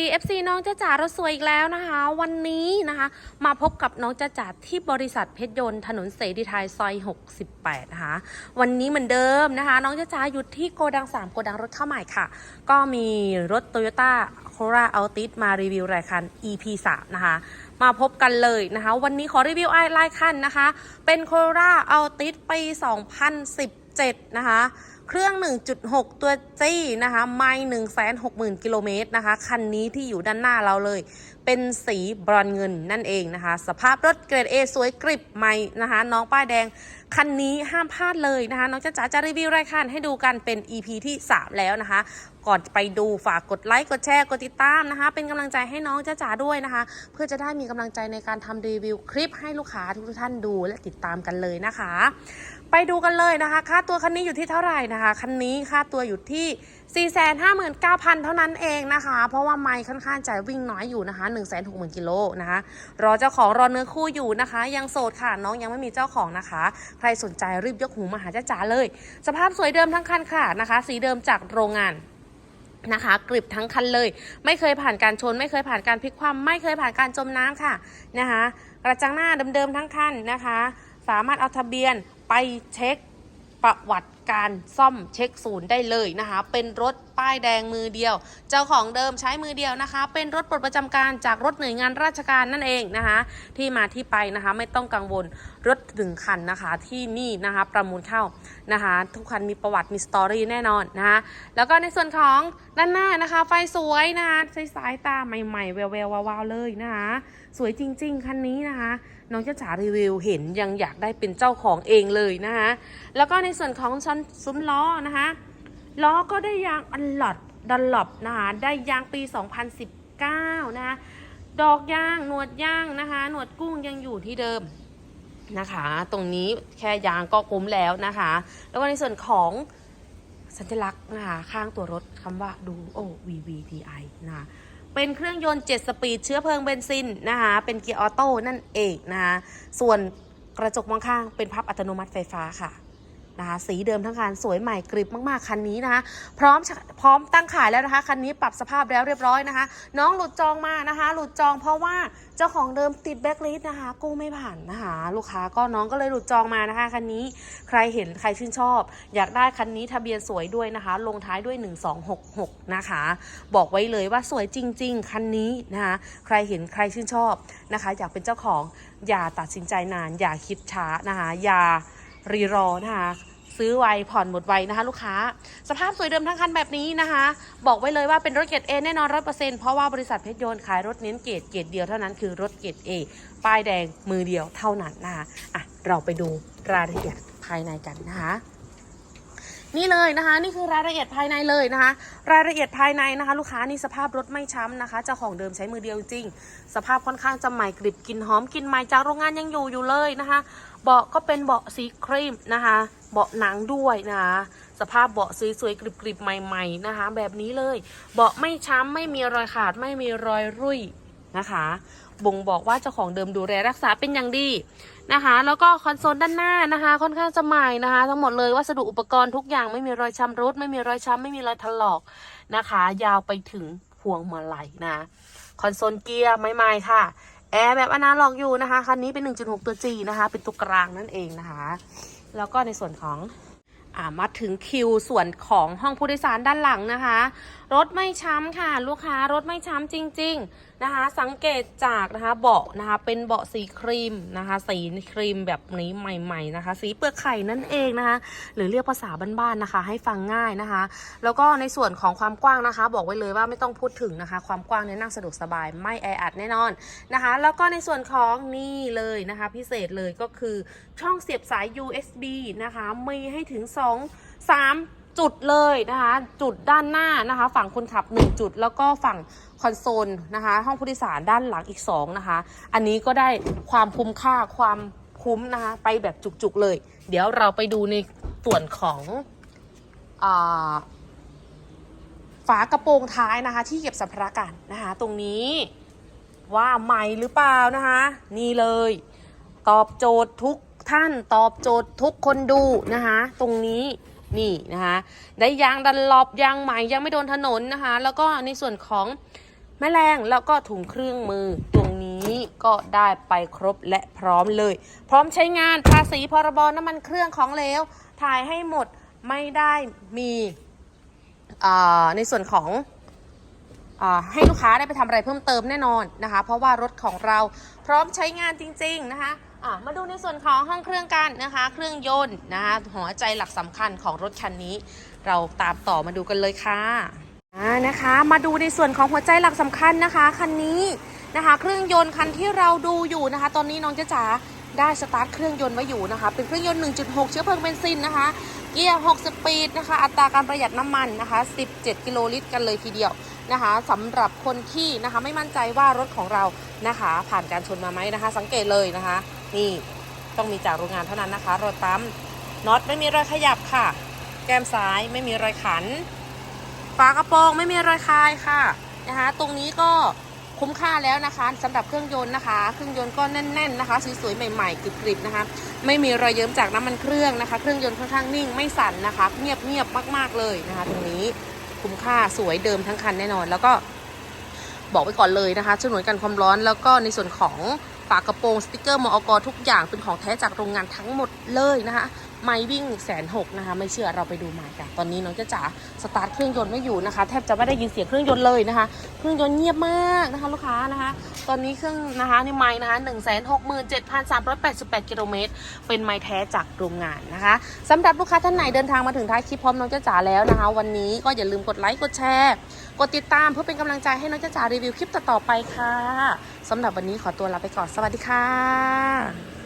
ดี FC น้องจ้าจ๋ารถสวยอีกแล้วนะคะ วันนี้นะคะ มาพบกับน้องจ้าจ๋าที่บริษัทเพชรยนต์ถนนเสรีไทยซอย 68 นะคะ วันนี้เหมือนเดิมนะคะ น้องจ้าจ๋าอยู่ที่โกดัง 3 โกดังรถเข้าใหม่ค่ะ ก็มีรถ Toyota Corolla Altis มารีวิวรายคัน EP 3นะคะ มาพบกันเลยนะคะ วันนี้ขอรีวิวไอรายคันนะคะ เป็น Corolla Altis ปี 7 นะคะ เครื่อง 1.6 ตัวจี้นะคะไม่160,000 กิโลเมตรนะคะ คันนี้ที่อยู่ด้านหน้าเราเลย เป็นสีบรอนเงินนั่นเองนะคะ สภาพรถเกรด A สวยกริบใหม่นะคะ น้องป้ายแดง คันนี้ห้ามพลาดเลยนะคะ น้องจ๊ะจ๋าจะรีวิวรายการให้ดูกันเป็น EP ที่ 3 แล้วนะคะก่อนไปดูฝากกดไลค์กดแชร์กดติดตามนะคะ เป็นกำลังใจให้น้องจ๊ะจ๋าด้วยนะคะ เพื่อจะได้มีกำลังใจในการทำรีวิวคลิปให้ลูกค้าทุกท่านดูและติดตามกันเลยนะคะ ไปดูกันเลยนะคะ ค่าตัวคันนี้อยู่ที่เท่าไหร่นะคะคันนี้ค่าตัวอยู่ที่ 459,000 เท่านั้นเองนะคะ เพราะว่าไม่ค่อนข้างจะวิ่งน้อยอยู่นะคะ 160,000กิโลนะคะ รอเจ้าของรอเนื้อคู่อยู่นะคะ ยังโสดค่ะน้องยังไม่มีเจ้าของนะคะ ใครสนใจรีบยกหูมาหาจ้าจ๋าเลย สภาพสวยเดิมทั้งคันค่ะนะคะ สีเดิมจากโรงงาน นะคะกริบทั้งคันเลย ไม่เคยผ่านการชน ไม่เคยผ่านการพลิกคว่ำไม่เคยผ่านการจมน้ำค่ะนะคะกระจังหน้าเดิมๆทั้งคันนะคะ สามารถเอาทะเบียนไปเช็คประวัติการซ่อมเช็คศูนย์ได้เลยนะคะ เป็นรถ ป้ายแดงมือเดียว เจ้าของเดิมใช้มือเดียวนะคะ เป็นรถปลดประจำการจากรถหน่วยงานราชการนั่นเองนะคะ ที่มาที่ไปนะคะไม่ต้องกังวลรถถึงคันนะคะที่นี่นะคะประมูลเข้านะคะ ทุกคันมีประวัติมีสตอรี่แน่นอนนะคะแล้วก็ในส่วนของด้านหน้านะคะ ไฟสวยนะคะใช้สายตาใหม่ๆแววๆวาวๆเลยนะคะสวยจริง ๆ คันนี้นะคะน้องเจ้าจ๋ารีวิวเห็นยังอยากได้เป็นเจ้าของเองเลยนะคะแล้วก็ในส่วนของชั้นซุ้มล้อนะคะ ล้อก็ได้ยางอัลลอดดันหลบนะคะได้ยางปี 2019 นะคะดอกยางหนวดยางนะคะหนวดกุ้งยังอยู่ที่เดิมนะคะ ตรงนี้แค่ยางก็คุ้มแล้วนะคะ แล้วก็ในส่วนของสัญลักษณ์นะคะข้างตัวรถคำว่าดูโอ VVTI นะคะเป็นเครื่องยนต์ 7 สปีดเชื้อเพลิงเบนซินนะคะเป็นเกียร์ออโต้นั่นเองนะคะส่วนกระจกมองข้างเป็นพับอัตโนมัติไฟฟ้าค่ะ นะคะ สีเดิมทั้งคันสวยใหม่กริบมากๆคันนี้นะคะพร้อมพร้อมตั้งขายแล้วนะคะคันนี้ปรับสภาพแล้วเรียบร้อยนะคะ น้องหลุดจองมานะคะ หลุดจองเพราะว่าเจ้าของเดิมติดแบ็คลิสต์นะคะ กู้ไม่ผ่านนะคะ ลูกค้าก็น้องก็เลยหลุดจองมานะคะคันนี้ใครเห็นใครชื่นชอบ อยากได้คันนี้ทะเบียนสวยด้วยนะคะ ลงท้ายด้วย 1266 นะคะ บอกไว้เลยว่าสวยจริง ๆคันนี้นะคะใครเห็นใครชื่นชอบนะคะ อยากเป็นเจ้าของอย่าตัดสินใจนาน อย่าคิดช้านะคะอย่ารีรอนะคะ ซื้อไวผ่อนหมดไวนะคะลูกค้า สภาพสวยเดิมทั้งคันแบบนี้นะคะ บอกไว้เลยว่าเป็นรถเกรด A แน่นอนร้อยเปอร์เซ็นต์เพราะว่าบริษัทเพชรยนต์ขายรถเน้นเกรดเกรดเดียวเท่านั้นคือรถเกรด A ป้ายแดงมือเดียวเท่านั้นนะคะอะเราไปดูรายละเอียดภายในกันนะคะนี่เลยนะคะนี่คือรายละเอียดภายในเลยนะคะ รายละเอียดภายในนะคะ ลูกค้านี่สภาพรถไม่ช้ำนะคะเจ้าของเดิมใช้มือเดียวจริง สภาพค่อนข้างจะใหม่กริบกลินหอมกลินใหม่จากโรงงานยังอยู่อยู่เลยนะคะ เบาะก็เป็นเบาะสีครีมนะคะ เบาะหนังด้วยนะคะสภาพเบาะสวยๆกริบๆ ใหม่ๆนะคะ แบบนี้เลย เบาะไม่ช้ำไม่มีรอยขาดไม่มีรอยรุ่ยนะคะ บ่งบอกว่าเจ้าของเดิมดูแลรักษาเป็นอย่างดีนะคะ แล้วก็คอนโซลด้านหน้านะคะ ค่อนข้างจะใหม่นะคะ ทั้งหมดเลยวัสดุอุปกรณ์ทุกอย่างไม่มีรอยช้ำรุดไม่มีรอยช้ำไม่มีรอยถลอกนะคะ ยาวไปถึงพวงมาลัยนะคอนโซลเกียร์ใหม่ๆค่ะแอร์แบบอนาล็อกอยู่นะคะคันนี้เป็น 1.6 ตัว G นะคะ เป็นตัวกลางนั่นเองนะคะ แล้วก็ในส่วนของอมาถึงคิวส่วนของห้องผู้โดยสารด้านหลังนะคะ รถไม่ช้ำค่ะ ลูกค้ารถไม่ช้ำจริง ๆนะคะ สังเกตจากนะคะเบาะนะคะ เป็นเบาะสีครีมนะคะ สีครีมแบบนี้ใหม่ๆนะคะ สีเปลือกไข่นั่นเองนะคะ หรือเรียกภาษาบ้านๆนะคะ ให้ฟังง่ายนะคะ แล้วก็ในส่วนของความกว้างนะคะ บอกไว้เลยว่าไม่ต้องพูดถึงนะคะ ความกว้างเนี่ยนั่งสะดวกสบายไม่แออัดแน่นอนนะคะ แล้วก็ในส่วนของนี่เลยนะคะ พิเศษเลยก็คือช่องเสียบสาย USB นะคะมีให้ถึง 2 3 จุดเลยนะคะ จุดด้านหน้านะคะ ฝั่งคนขับ 1 จุด แล้วก็ฝั่งคอนโซลนะคะ ห้องผู้โดยสารด้านหลังอีก 2 นะคะ อันนี้ก็ได้ความคุ้มค่าความคุ้มนะคะ ไปแบบจุกๆเลย เดี๋ยวเราไปดูในส่วนของอฝากระโปรงท้ายนะคะ ที่เก็บสัมภาระกันนะคะ ตรงนี้ว่าใหม่หรือเปล่านะคะ นี่เลย ตอบโจทย์ทุกท่านตอบโจทย์ทุกคนดูนะคะ ตรงนี้ นี่นะคะได้ยางดันลอบยางใหม่ยังไม่โดนถนนนะคะ แล้วก็ในส่วนของแม่แรงแล้วก็ถุงเครื่องมือตรงนี้ก็ได้ไปครบและพร้อมเลย พร้อมใช้งานภาษีพรบน้ำมันเครื่องของเหลวถ่ายให้หมดไม่ได้มีในส่วนของอให้ลูกค้าได้ไปทำอะไรเพิ่มเติมแน่นอนนะคะ เพราะว่ารถของเราพร้อมใช้งานจริง ๆ นะคะ อะมาดูในส่วนของห้องเครื่องกันนะคะ เครื่องยนต์นะคะหัวใจหลักสำคัญของรถคันนี้ เราตามต่อมาดูกันเลยค่ะอ่านะคะ มาดูในส่วนของหัวใจหลักสำคัญนะคะคันนี้นะคะ เครื่องยนต์คันที่เราดูอยู่นะคะ ตอนนี้น้องจ๊ะจ๋าได้สตาร์ทเครื่องยนต์ไว้อยู่นะคะ เป็นเครื่องยนต์ 1.6 เชื้อเพลิงเบนซินนะคะ เกียร์ 6 สปีดนะคะ อัตราการประหยัดน้ำมันนะคะ 17 กิโลลิตรกันเลยทีเดียวนะคะสำหรับคนที่นะคะไม่มั่นใจว่ารถของเรานะคะ ผ่านการชนมาไหมนะคะ สังเกตเลยนะคะ นี่ต้องมีจากโรงงานเท่านั้นนะคะรถปั๊มน็อตไม่มีรอยขยับค่ะ แก้มซ้ายไม่มีรอยขัน ฝากระโปรงไม่มีรอยคายค่ะนะคะ ตรงนี้ก็คุ้มค่าแล้วนะคะสำหรับเครื่องยนต์นะคะ เครื่องยนต์ก็แน่น ๆนะคะสวยๆใหม่ๆกริบๆนะคะ ไม่มีรอยเยิ้มจากน้ำมันเครื่องนะคะ เครื่องยนต์ค่อนข้างนิ่งไม่สั่นนะคะ เงียบๆมากๆเลยนะคะ ตรงนี้คุ้มค่าสวยเดิมทั้งคันแน่นอน แล้วก็บอกไปก่อนเลยนะคะฉนวนกันความร้อนแล้วก็ในส่วนของ ฝากระโปรงสติกเกอร์มอกทุกอย่างเป็นของแท้จากโรงงานทั้งหมดเลยนะคะ ไม่วิ่งแสนหกนะคะ ไม่เชื่อเราไปดูไม้กันตอนนี้น้องเจ้าจ๋าสตาร์ทเครื่องยนต์ไม่อยู่นะคะ แทบจะไม่ได้ยินเสียงเครื่องยนต์เลยนะคะ เครื่องยนต์เงียบมากนะคะ ลูกค้านะคะ ตอนนี้เครื่องนะคะนี่ไม้นะคะหนึ่งแสนหกหมื่นเจ็ดพันสามร้อยแปดสิบแปดกิโลเมตรเป็นไม้แท้จากโรงงานนะคะสำหรับลูกค้าท่านไหนเดินทางมาถึงท้ายคลิปพร้อมน้องเจ้าจ๋าแล้วนะคะ วันนี้ก็อย่าลืมกดไลค์กดแชร์กดติดตามเพื่อเป็นกำลังใจให้น้องเจ้าจ๋ารีวิวคลิปต่อๆไปค่ะสำหรับวันนี้ขอตัวลาไปก่อนสวัสดีค่ะ